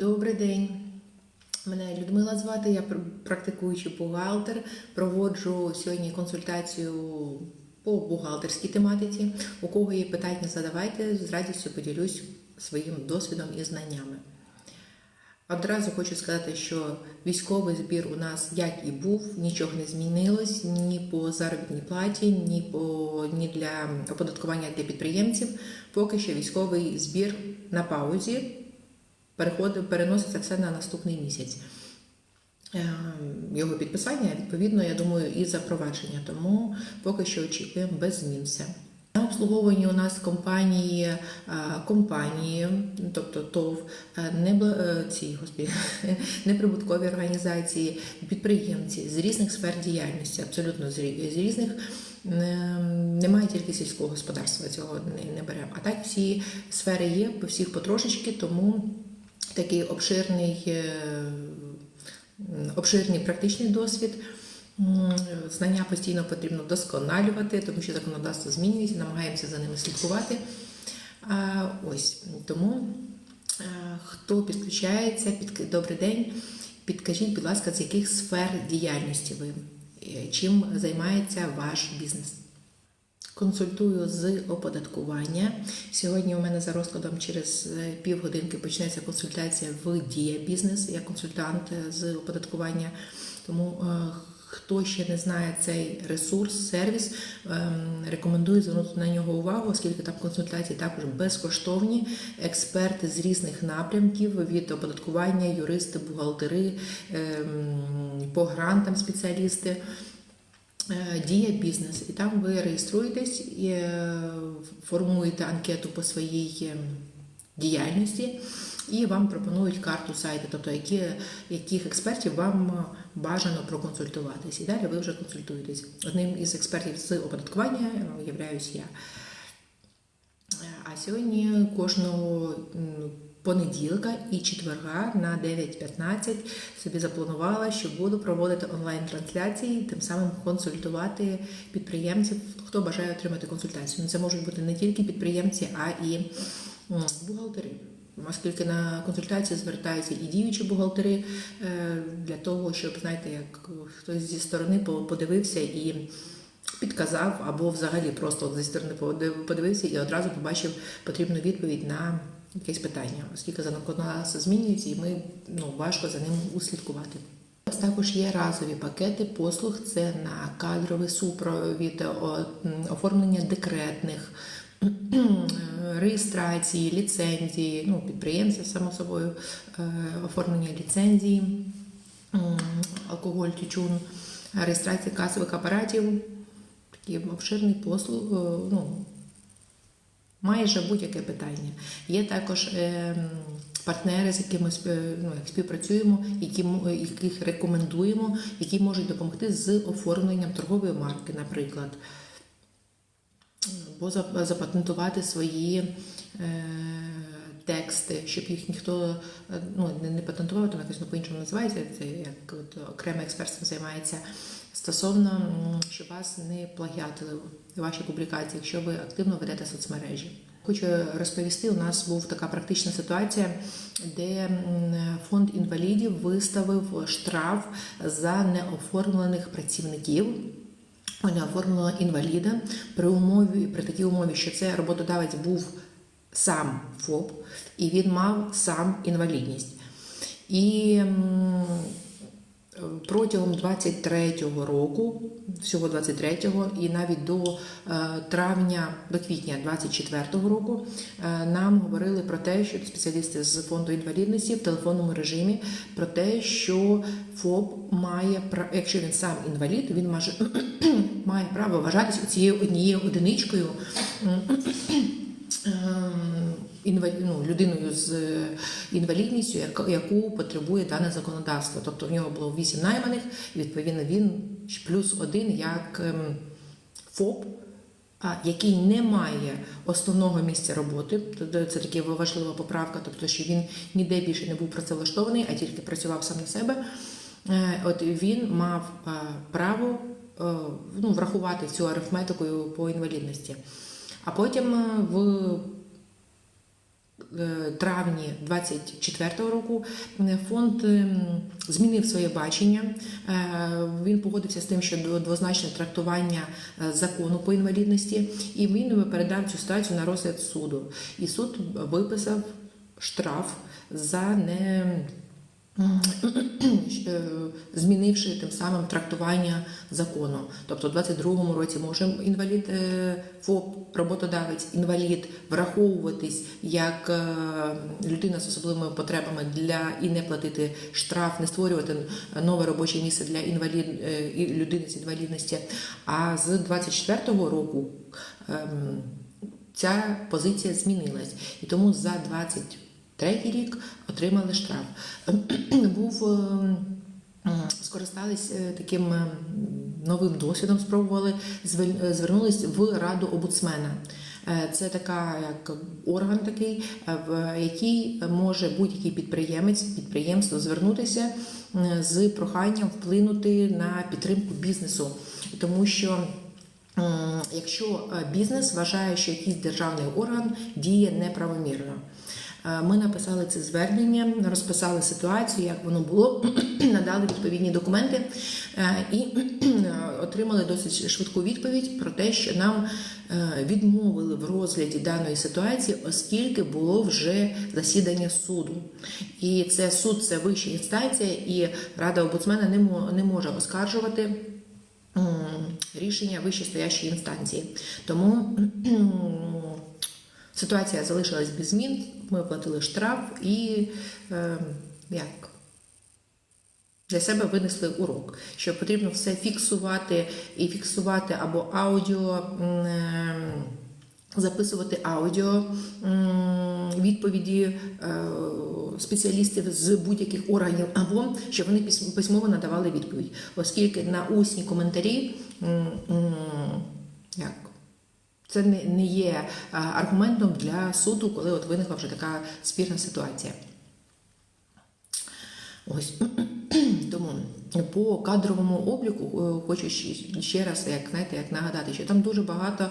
Добрий день. Мене Людмила звати, я пр- практикуючий бухгалтер. Проводжу сьогодні консультацію по бухгалтерській тематиці. У кого є питання, задавайте, з радістю поділюсь своїм досвідом і знаннями. Одразу хочу сказати, що військовий збір у нас як і був, нічого не змінилось ні по заробітній платі, ні по ні для оподаткування для підприємців. Поки що військовий збір на паузі переноситься все на наступний місяць. Е, Його підписання, відповідно, я думаю, і запровадження. Тому поки що очікуємо без змін все. На обслуговуванні у нас компанії, е, компанії, тобто ТОВ, е, не е, ці господи, неприбуткові організації, підприємці з різних сфер діяльності, абсолютно з різних. Е, Немає тільки сільського господарства, цього не беремо. А так всі сфери є, по всіх потрошечки, тому такий обширний, е, обширний практичний досвід. Знання постійно потрібно вдосконалювати, тому що законодавство змінюється, намагаємося за ними слідкувати. А, ось тому, е, хто підключається, під... добрий день. Підкажіть, будь ласка, з яких сфер діяльності ви, Е, чим займається ваш бізнес? Консультую з оподаткування. Сьогодні у мене за розкладом через е, півгодинки почнеться консультація в Дія Бізнес. Я консультант е, з оподаткування. Тому е, хто ще не знає цей ресурс, сервіс, ем, рекомендую звернути на нього увагу, оскільки там консультації також безкоштовні. Експерти з різних напрямків від оподаткування, юристи, бухгалтери, ем, по грантам спеціалісти. Е, Дія бізнес, і там ви реєструєтесь і е, формуєте анкету по своїй е, діяльності, і вам пропонують карту сайту, тобто які, яких експертів вам бажано проконсультуватись. І далі ви вже консультуєтесь. Одним із експертів з оподаткування являюсь я. А сьогодні кожного понеділка і четверга на 9.15 собі запланувала, що буду проводити онлайн-трансляції, тим самим консультувати підприємців, хто бажає отримати консультацію. Ну, Це можуть бути не тільки підприємці, а і бухгалтери. Оскільки на консультації звертаються і діючі бухгалтери е, для того, щоб знаєте, як хтось зі сторони по- подивився і підказав, або взагалі просто зі сторони подив- подивився і одразу побачив потрібну відповідь на якесь питання, оскільки законодавство змінюється, і ми ну важко за ним услідкувати. Ось також є разові пакети послуг. Це на кадровий супровід, оформлення декретних. Реєстрації, ліцензії, ну, підприємців, само собою, е, оформлення ліцензії, алкоголь, тютюн, реєстрація касових апаратів, такий обширний послуг, е, ну, майже будь-яке питання. Є також е, партнери, з якими ну, як співпрацюємо, які, яких рекомендуємо, які можуть допомогти з оформленням торгової марки, наприклад, або запатентувати свої. Е, Тексти, щоб їх ніхто е, ну, не патентував, там якось ну, по-іншому називається, це як от, окремий експерт займається стосовно, щоб вас не плагіатили ваші публікації, якщо ви активно ведете соцмережі. Хочу розповісти, у нас був така практична ситуація, де фонд інвалідів виставив штраф за неоформлених працівників. Вона оформила інваліда при умові, при такій умові, що це роботодавець був сам ФОП, і він мав сам інвалідність. І протягом 23-го року, всього 23-го, і навіть до е, травня, до квітня 24-го року е, нам говорили про те, що спеціалісти з фонду інвалідності в телефонному режимі про те, що ФОП має якщо він сам інвалід, він маже, має право вважатися цією однією одиничкою. інвалід, ну, людиною з е, інвалідністю, яку потребує дане законодавство. Тобто в нього було 8 найманих, і відповідно він плюс один як ем, ФОП, який не має основного місця роботи. Тобто Це така важлива поправка, тобто що він ніде більше не був працевлаштований, а тільки працював сам на себе. Е, От він мав е, право ну, врахувати цю арифметику по інвалідності. А потім в травні 24-го року е, фонд ем, змінив своє бачення. Е, Він погодився з тим, що двозначне трактування е, закону по інвалідності, і він передав цю ситуацію на розгляд суду. І суд виписав штраф за не е, змінивши тим самим трактування закону. Тобто, у 22-му році може інвалід е, ФОП, роботодавець, інвалід враховуватись як е, людина з особливими потребами для і не платити штраф, не створювати нове робоче місце для інвалід е, людини з інвалідності. А з 24-го року ем, ця позиція змінилась. І тому за 23 рік отримали штраф. Був ем, скористались е, таким ем, новим досвідом, спробували е, звернулись в раду омбудсмена. Е, Це така як орган такий, в який може будь-який підприємець, підприємство звернутися з проханням вплинути на підтримку бізнесу, тому що. Якщо бізнес вважає, що якийсь державний орган діє неправомірно, ми написали це звернення, розписали ситуацію, як воно було, надали відповідні документи е, і отримали досить швидку відповідь про те, що нам е, відмовили в розгляді даної ситуації, оскільки було вже засідання суду. І це суд, це вища інстанція, і рада омбудсмена не може оскаржувати рішення вищестоящої інстанції. Тому ситуація залишилась без змін. Ми оплатили штраф і е, як. Для себе винесли урок, що потрібно все фіксувати і фіксувати або аудіо, е, записувати аудіо відповіді е, спеціалістів з будь-яких органів, або щоб вони пис- письмово надавали відповідь, оскільки на усні коментарі як. Це не, є аргументом для суду, коли от виникла вже така спірна ситуація. Ось тому по кадровому обліку е, хочу ще раз, як знаєте, як нагадати, що там дуже багато,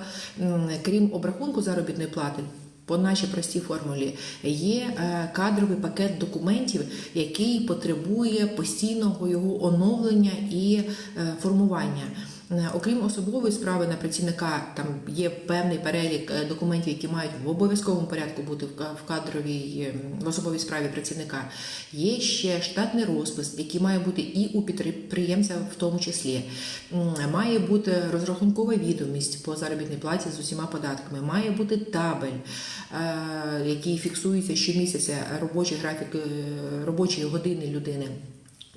крім обрахунку заробітної плати. По нашій простій формулі є е, кадровий пакет документів, який потребує постійного його оновлення і е, формування. Е, Окрім особової справи на працівника, там є певний перелік е, документів, які мають в обов'язковому порядку бути в кадровій е, в особовій справі працівника. Є ще штатний розпис, який має бути і у підприємця, в тому числі. Має бути розрахункова відомість по заробітній платі з усіма податками. Має бути табель, е, який фіксується щомісяця робочий графік робочої години людини,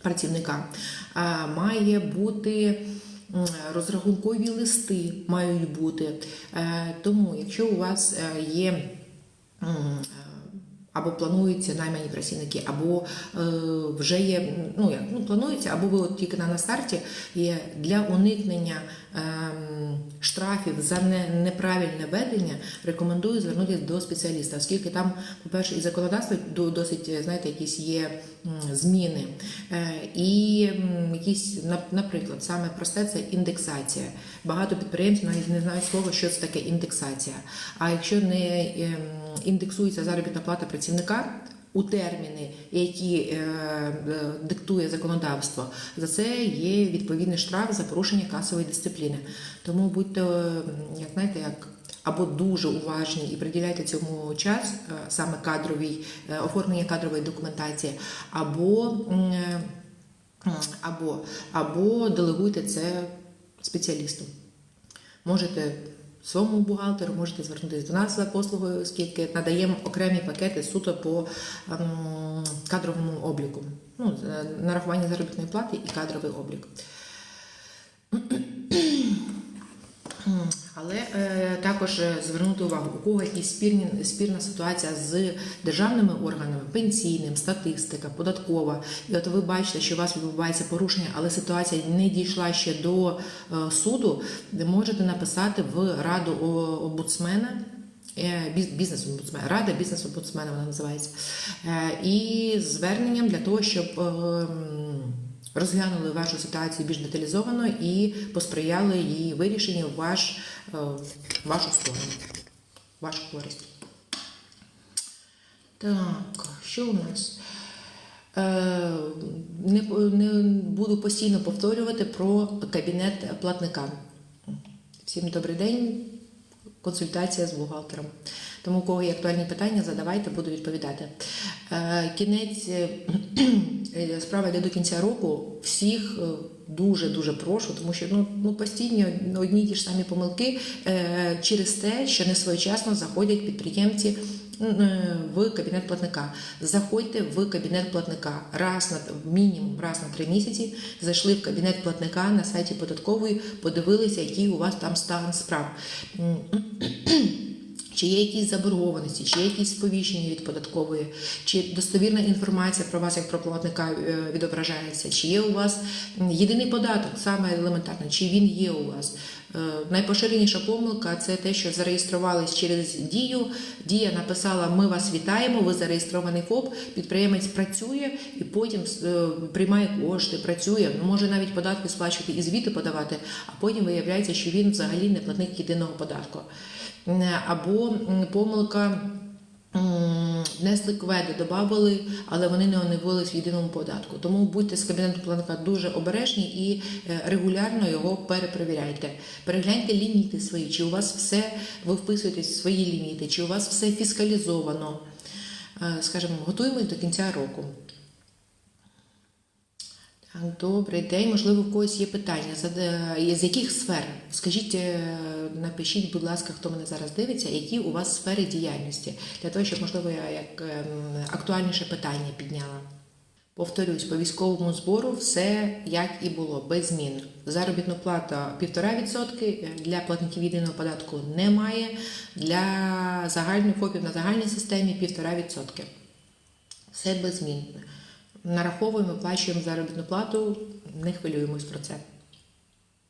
працівника. Має бути розрахункові листи мають бути. Е, Тому, якщо у вас е, є або плануються наймані працівники, або е, вже є, ну як ну планується, або ви от тільки на, на старті є для уникнення ем, штрафів за не, неправильне ведення, рекомендую звернутися до спеціаліста, оскільки там, по-перше, і законодавство досить, е, знаєте, якісь є зміни. Е, і якісь, наприклад, саме просте це індексація. Багато підприємців навіть не знають слова, що це таке індексація. А якщо не ем, індексується заробітна плата працівника у терміни, які е, е, диктує законодавство, за це є відповідний штраф за порушення касової дисципліни. Тому будьте, е, як знаєте, як. Або дуже уважні і приділяйте цьому час саме кадровій оформлення кадрової документації, або, або, або делегуйте це спеціалісту. Можете своєму бухгалтеру, можете звернутися до нас за послугою, оскільки надаємо окремі пакети суто по ем, кадровому обліку. Ну, нарахування заробітної плати і кадровий облік. Але е, також е, звернути увагу, у кого якісь спірні, спірна ситуація з державними органами, пенсійним, статистика, податкова. І от ви бачите, що у вас відбувається порушення, але ситуація не дійшла ще до е, суду, де можете написати в раду о- омбудсмена. е, рада бізнес-омбудсмена вона називається. Е, І зверненням для того, щоб е, м, розглянули вашу ситуацію більш деталізовано і посприяли її вирішенню в ваш, е, вашу сторону, вашу користь. Так, що у нас? Е, не, не буду постійно повторювати про кабінет платника. Всім добрий день. Консультація з бухгалтером. Тому, у кого є актуальні питання, задавайте, буду відповідати. Е, Кінець е, справа йде до кінця року. Всіх дуже дуже прошу, тому що ну, ну постійно одні ті ж самі помилки е, через те, що не своєчасно заходять підприємці е, в кабінет платника. Заходьте в кабінет платника раз на мінімум раз на три місяці. Зайшли в кабінет платника на сайті податкової, подивилися, який у вас там стан справ. Чи є якісь заборгованості, чи є якісь сповіщення від податкової, чи достовірна інформація про вас як про платника е, відображається, чи є у вас єдиний податок, саме елементарно, чи він є у вас. Е, Найпоширеніша помилка це те, що зареєструвались через дію. Дія написала: Ми вас вітаємо, ви зареєстрований ФОП, підприємець працює і потім е, приймає кошти, працює, може навіть податки сплачувати і звіти подавати, а потім виявляється, що він взагалі не платник єдиного податку. Е, Або помилка. Внесли кведи, додавали, але вони не оновились в єдиному податку. Тому будьте з кабінету платника дуже обережні і е, регулярно його перепровіряйте. Перегляньте ліміти свої, чи у вас все ви вписуєтесь в свої ліміти, чи у вас все фіскалізовано. Е, Скажімо, готуємось до кінця року. Добрий день. Можливо, в когось є питання. З яких сфер? Скажіть, е, напишіть, будь ласка, хто мене зараз дивиться, які у вас сфери діяльності, для того, щоб, можливо, я як ем, актуальніше питання підняла. Повторюсь, по військовому збору все як і було, без змін. Заробітну плату 1,5%, для платників єдиного податку немає, для загальних ФОПів на загальній системі 1,5%. Все без змін. Нараховуємо, плачуємо заробітну плату, не хвилюємось про це.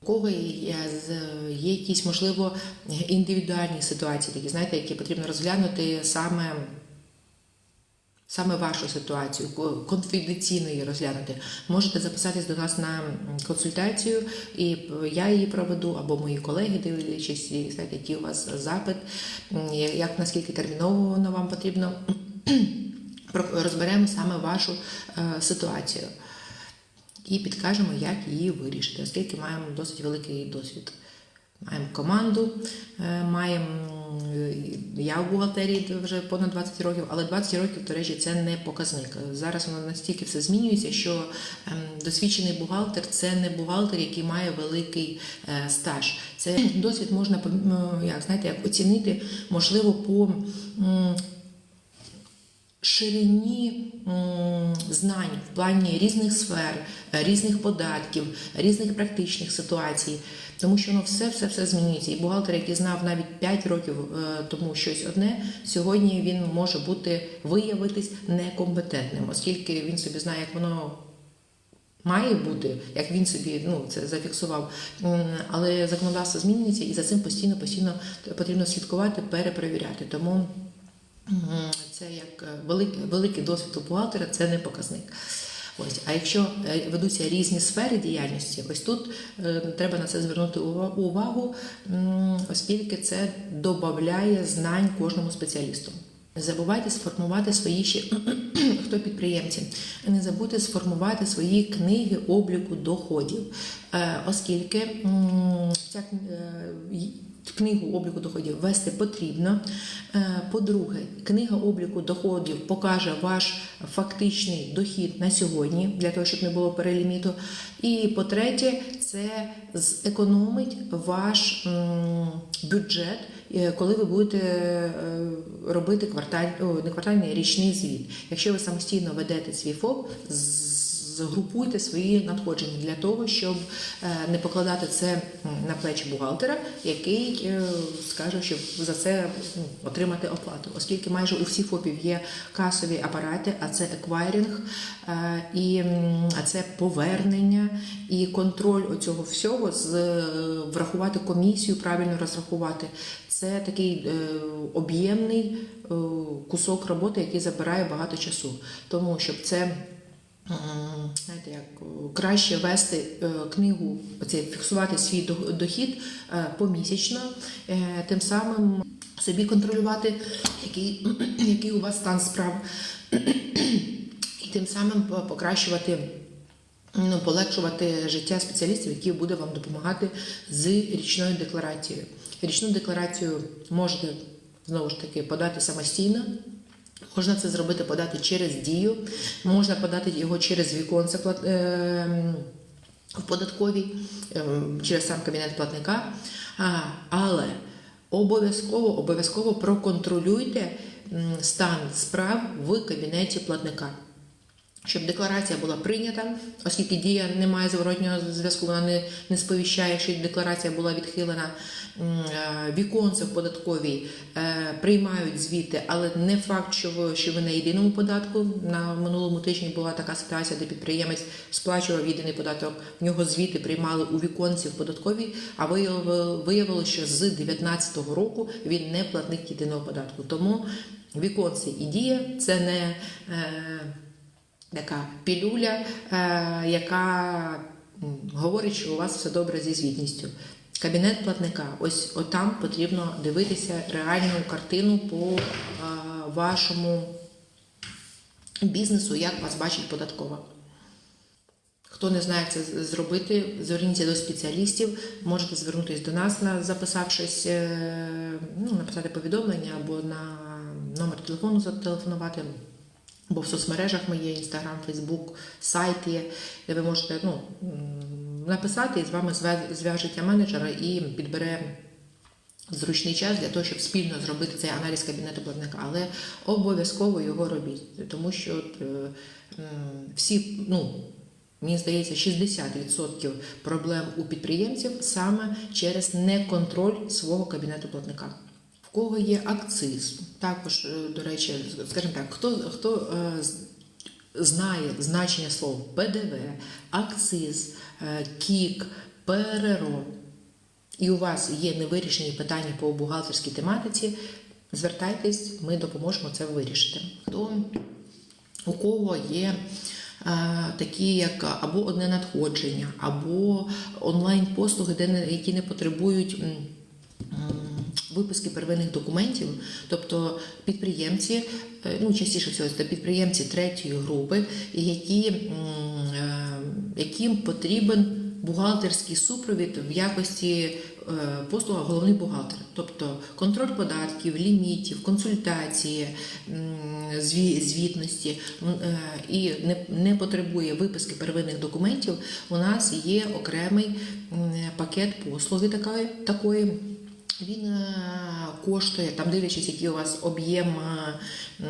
У кого є, якісь, можливо, індивідуальні ситуації, такі, знаєте, які потрібно розглянути саме, саме вашу ситуацію, конфіденційно її розглянути. Можете записатись до нас на консультацію, і я її проведу, або мої колеги, дивлячись, знаєте, який у вас запит, як наскільки терміново воно вам потрібно. Розберемо саме вашу е, ситуацію і підкажемо, як її вирішити, оскільки маємо досить великий досвід. Маємо команду, е, маємо я в бухгалтерії вже понад 20 років, але 20 років, до речі, це не показник. Зараз воно настільки все змінюється, що ем, досвідчений бухгалтер це не бухгалтер, який має великий е, стаж. Це досвід можна як знаєте, як оцінити, можливо, по ширині знань в плані різних сфер, е, різних податків, різних практичних ситуацій, тому що воно все, все, все змінюється. І бухгалтер, який знав навіть 5 років е, тому щось одне, сьогодні він може бути виявитись некомпетентним, оскільки він собі знає, як воно. Має бути, як він собі ну це зафіксував, але законодавство змінюється, і за цим постійно постійно потрібно слідкувати, перепровіряти. Тому. Це як е, великий, великий досвід у бухгалтера, це не показник. Ось, а якщо е, ведуться різні сфери діяльності, ось тут е, треба на це звернути ува- увагу, оскільки це додає знань кожному спеціалісту. Не забувайте сформувати свої ще хто підприємці. Не забудьте сформувати свої книги обліку доходів, оскільки ця книгу обліку доходів вести потрібно. Е, По-друге, книга обліку доходів покаже ваш фактичний дохід на сьогодні, для того, щоб не було переліміту. І по-третє, це зекономить ваш бюджет, е, коли ви будете е, робити кварталь, о, не квартальний, а річний звіт. Якщо ви самостійно ведете свій ФОП, згрупуйте свої надходження для того, щоб е, не покладати це на плечі бухгалтера, який е, скаже, щоб за це ну, отримати оплату, оскільки майже у всіх ФОПів є касові апарати, а це еквайринг, е, і а це повернення і контроль оцього всього з врахувати комісію, правильно розрахувати. Це такий об'ємний кусок роботи, який забирає багато часу. Тому щоб це знаєте, як краще вести е, книгу, оце, фіксувати свій дохід е, помісячно, е, тим самим собі контролювати, який, який у вас стан справ, і тим самим покращувати. Ну, полегшувати життя спеціалістів, які буде вам допомагати з річною декларацією. Річну декларацію можете знову ж таки подати самостійно. Можна це зробити, подати через дію, можна подати його через віконце е, в податковій, е, через сам кабінет платника. Але обов'язково обов'язково проконтролюйте стан справ в кабінеті платника. Щоб декларація була прийнята, оскільки дія не має зворотнього зв'язку, вона не, не сповіщає, що декларація була відхилена. Е, Віконце в податковій е, приймають звіти, але не факт, що ви, що ви на єдиному податку. На минулому тижні була така ситуація, де підприємець сплачував єдиний податок. В нього звіти приймали у віконці в податковій, а виявило, виявилося, що з 2019 року він не платник єдиного податку. Тому віконці і дія це не. Така пілюля, е, яка говорить, що у вас все добре зі звітністю. Кабінет платника. Ось отам потрібно дивитися реальну картину по е, вашому бізнесу, як вас бачить податкова. Хто не знає, як це зробити, зверніться до спеціалістів, можете звернутися до нас, на- записавшись, е, ну, написати повідомлення або на номер телефону зателефонувати. Бо в соцмережах ми є Інстаграм, Фейсбук, сайт є, де ви можете ну, написати і з вами зв'я- зв'яжеться менеджера і підбере зручний час для того, щоб спільно зробити цей аналіз кабінету платника. Але обов'язково його робіть, тому що е, всі, ну, мені здається, 60% проблем у підприємців саме через неконтроль свого кабінету платника. В кого є акциз, також, е, до речі, скажімо так, хто, хто е, знає значення слов ПДВ, акциз, е, кік, ПРРО, і у вас є невирішені питання по бухгалтерській тематиці, звертайтесь, ми допоможемо це вирішити. Хто у кого є такі, як або одне надходження, або онлайн-послуги, де які не потребують. Виписки первинних документів, тобто підприємці, е, ну частіше всього це підприємці третьої групи, які, е, яким потрібен бухгалтерський супровід в якості е, послуга головний бухгалтер, тобто контроль податків, лімітів, консультації, звітності і не потребує виписки первинних документів. У нас є окремий пакет послуги такої. Він е, коштує, там дивлячись, який у вас об'єм е,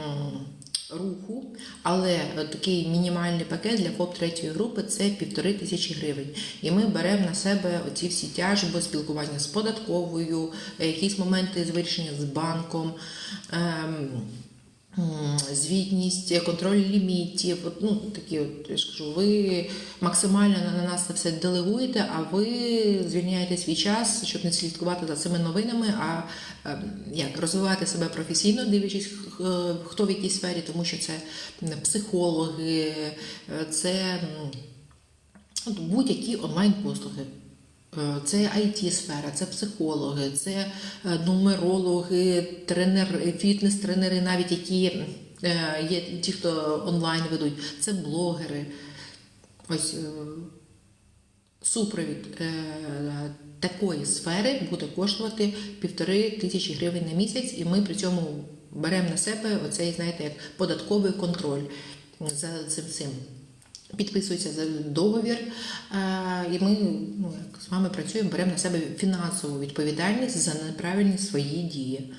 руху, але такий мінімальний пакет для ФОП третьої групи це півтори тисячі гривень. І ми беремо на себе оці всі тяжби, спілкування з податковою, якісь моменти з вирішення з банком. Ем, Звітність, контроль лімітів, ну такі, от я ж кажу, ви максимально на нас це все делегуєте, а ви звільняєте свій час, щоб не слідкувати за цими новинами, а е, як розвивати себе професійно, дивлячись, хто в якій сфері, тому що це психологи, е, це будь-які онлайн-послуги. Е, Це IT-сфера, це психологи, це е, нумерологи, тренер, фітнес-тренери, навіть які є ті, хто онлайн ведуть, це блогери. Ось е, супровід е, такої сфери буде коштувати півтори тисячі гривень на місяць, і ми при цьому беремо на себе оцей, знаєте, як податковий контроль за цим цим. Підписується за договір, е, і ми ну, як з вами працюємо, беремо на себе фінансову відповідальність за неправильні свої дії.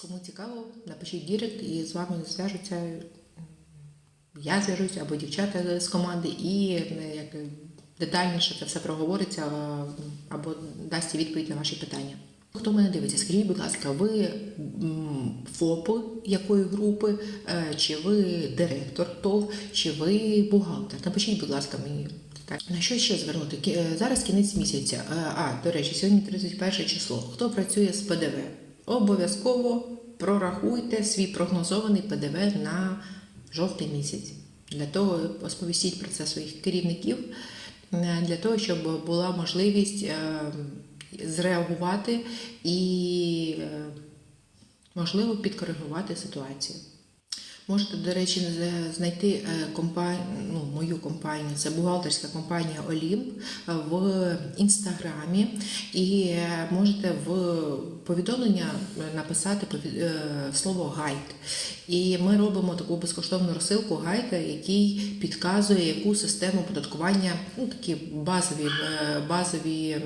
Кому цікаво, напишіть дірект і з вами зв'яжуться. Я зв'яжуся або дівчата з команди, і як детальніше це все проговориться або дасть відповідь на ваші питання. Хто мене дивиться, скажіть, будь ласка, ви м, ФОП якої групи, Е, чи ви директор ТОВ, чи ви бухгалтер? Напишіть, будь ласка, мені. Так, на що ще звернути? Е, Зараз кінець місяця. Е, А, до речі, сьогодні 31 число. Хто працює з ПДВ? Обов'язково прорахуйте свій прогнозований ПДВ на жовтий місяць. Для того сповістіть про це своїх керівників, е, для того, щоб була можливість е, зреагувати і, е, можливо, підкоригувати ситуацію. Можете, до речі, знайти е, компанію, ну, мою компанію, це бухгалтерська компанія Олімп е, в інстаграмі, і е, можете в повідомлення написати слово гайд. І ми робимо таку безкоштовну розсилку гайда, який підказує, яку систему податкування, ну такі базові, базові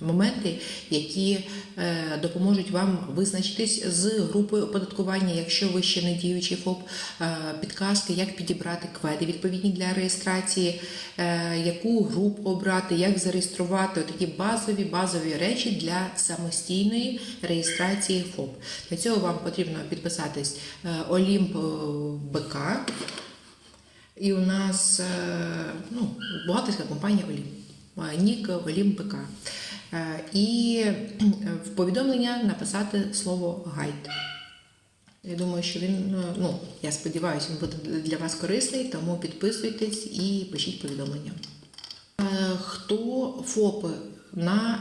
моменти, які е, допоможуть вам визначитись з групою оподаткування, якщо ви ще не діючий ФОП, е, підказки, як підібрати кведи відповідні для реєстрації, е, яку групу обрати, як зареєструвати такі базові базові речі для самостійної реєстрації ФОП. Для цього вам потрібно підписатись Олімп БК. І у нас ну, бухгалтерська компанія Олімп. Нік Олімп БК. Е, І е, в повідомлення написати слово гайд. Я думаю, що він, е, ну, я сподіваюся, він буде для вас корисний, тому підписуйтесь і пишіть повідомлення. Хто ФОПи на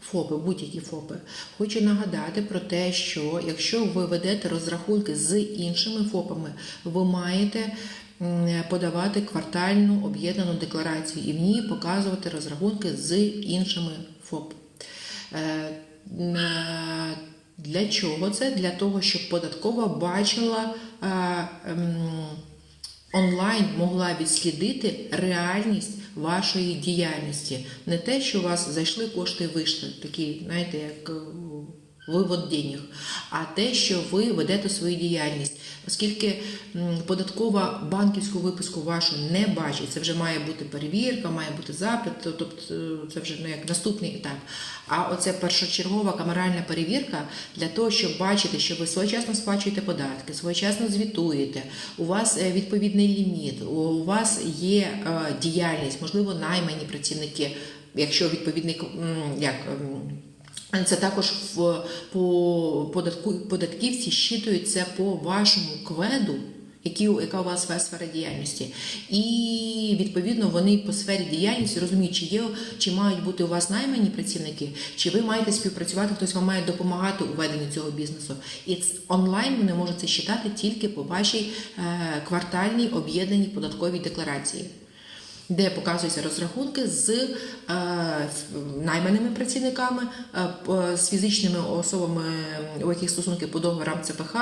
ФОПи, будь-які ФОПи, хочу нагадати про те, що якщо ви ведете розрахунки з іншими ФОПами, ви маєте подавати квартальну об'єднану декларацію і в ній показувати розрахунки з іншими ФОП. Е, е, Для чого це? Для того, щоб податкова бачила е, онлайн могла відслідити реальність вашої діяльності. Не те, що у вас зайшли кошти вийшли, такі, знаєте, як вивод денег, а те, що ви ведете свою діяльність. Оскільки податкова банківську виписку вашу не бачить, це вже має бути перевірка, має бути запит, тобто е, це вже ну, як наступний етап. А оце першочергова камеральна перевірка для того, щоб бачити, що ви своєчасно сплачуєте податки, своєчасно звітуєте, у вас е, відповідний ліміт, у вас є е, діяльність, можливо, наймані працівники, якщо відповідний як. Це також в по податку податківці щитують це по вашому кведу, які, яка у вас сфера діяльності. І відповідно вони по сфері діяльності розуміють, чи є, чи мають бути у вас наймані працівники, чи ви маєте співпрацювати, хтось вам має допомагати у веденні цього бізнесу. І онлайн вони можуть це считати тільки по вашій е, квартальній об'єднаній податковій декларації де показуються розрахунки з е, найманими працівниками, е, з фізичними особами, у яких стосунки по договорам ЦПХ,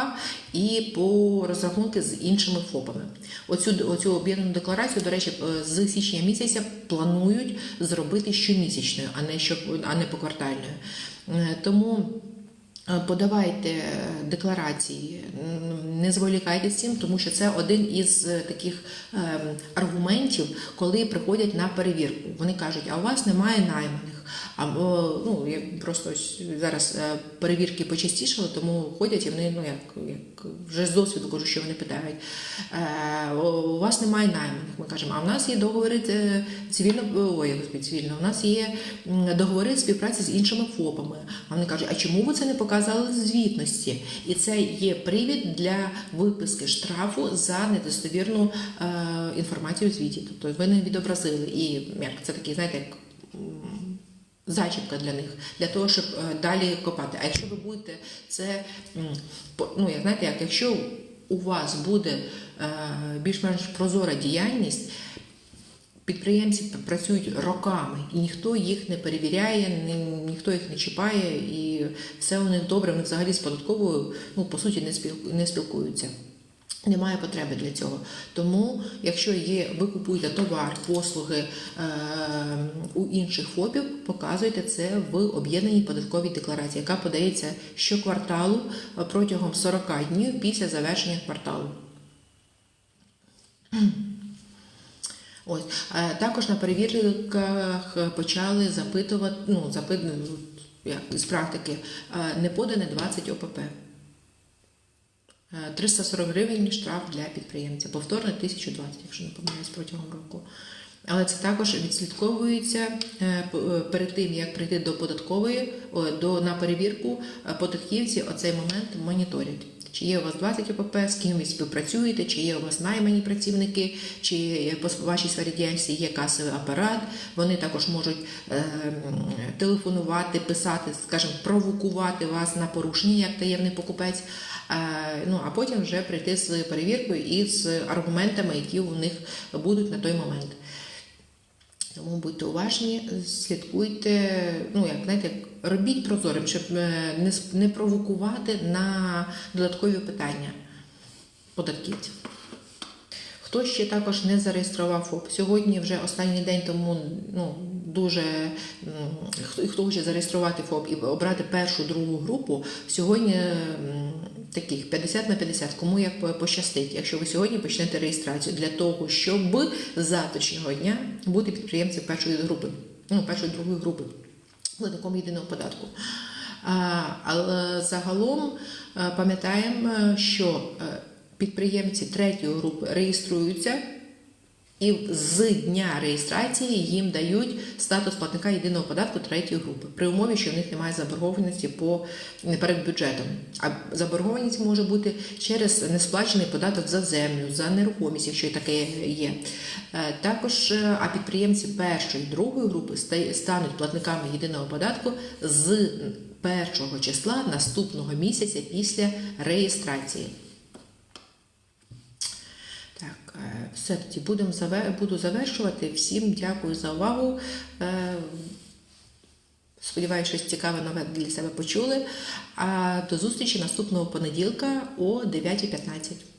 і по розрахунки з іншими ФОПами. Оцю, оцю об'єднану декларацію, до речі, е, з січня місяця планують зробити щомісячною, а не що, а не поквартальною. Тому Подавайте декларації, не зволікайте з цим, тому що це один із е, таких ем, аргументів, коли приходять на перевірку. Вони кажуть, а у вас немає найманих. А ну я просто ось зараз е, перевірки почастішали, тому ходять і вони ну як, як вже з досвіду кажу, що вони питають. Е, у вас немає найманих. Ми кажемо, а в нас є договори е, цивільно, ой, господи, цивільно, у нас є договори співпраці з іншими ФОПами. А вони кажуть, а чому ви це не показали звітності? І це є привід для виписки штрафу за недостовірну інформацію у звіті. Тобто ви не відобразили. І як це такий, знаєте, як зачіпка для них, для того, щоб е, далі копати. А якщо ви будете це, ну як знаєте, як якщо у вас буде е, більш-менш прозора діяльність. Підприємці працюють роками, і ніхто їх не перевіряє, ні- ніхто їх не чіпає, і все у них добре. Вони взагалі з податковою, ну по суті, не спілкуються. Немає потреби для цього. Тому, якщо є, ви купуєте товар, послуги е, у інших ФОПів, показуйте це в об'єднаній податковій декларації, яка подається щокварталу протягом 40 днів після завершення кварталу. Ось Е, також на перевірках почали запитувати, ну запит, як з практики, е, не подане 20 ОПП. Е, 340 гривень штраф для підприємця. Повторно 1020, якщо не помиляюсь протягом року. Але це також відслідковується е, е, перед тим, як прийти до податкової, до, на перевірку, е, податківці оцей момент моніторять. Чи є у вас 20 ОПП, з ким ви співпрацюєте, чи є у вас наймані працівники, чи по вашій сфері діяльності є касовий апарат. Вони також можуть е, телефонувати, писати, скажімо, провокувати вас на порушення як таємний покупець. Е, Ну а потім вже прийти з перевіркою і з аргументами, які у них будуть на той момент. Тому будьте уважні, слідкуйте, ну як знаєте, робіть прозорим, щоб е, не, провокувати на додаткові питання податківців. Хто ще також не зареєстрував ФОП? Сьогодні вже останній день, тому ну, дуже хто, хто хоче зареєструвати ФОП і обрати першу, другу групу, сьогодні таких 50 на 50, кому як пощастить, якщо ви сьогодні почнете реєстрацію для того, щоб з завтрашнього дня бути підприємцем першої групи, ну, першої другої групи платником єдиного податку. Але загалом е, пам'ятаємо, е, що е, підприємці третьої групи реєструються. І з дня реєстрації їм дають статус платника єдиного податку третьої групи при умові, що в них немає заборгованості по перед бюджетом. А заборгованість може бути через несплачений податок за землю, за нерухомість, якщо таке є. Е, Також е, а підприємці першої другої групи стануть платниками єдиного податку з першого числа наступного місяця після реєстрації. Так, е, все тоді будемо буду завершувати. Всім дякую за увагу. Е, Сподіваюся, щось цікаве нове для себе почули. А до зустрічі наступного понеділка о 9.15.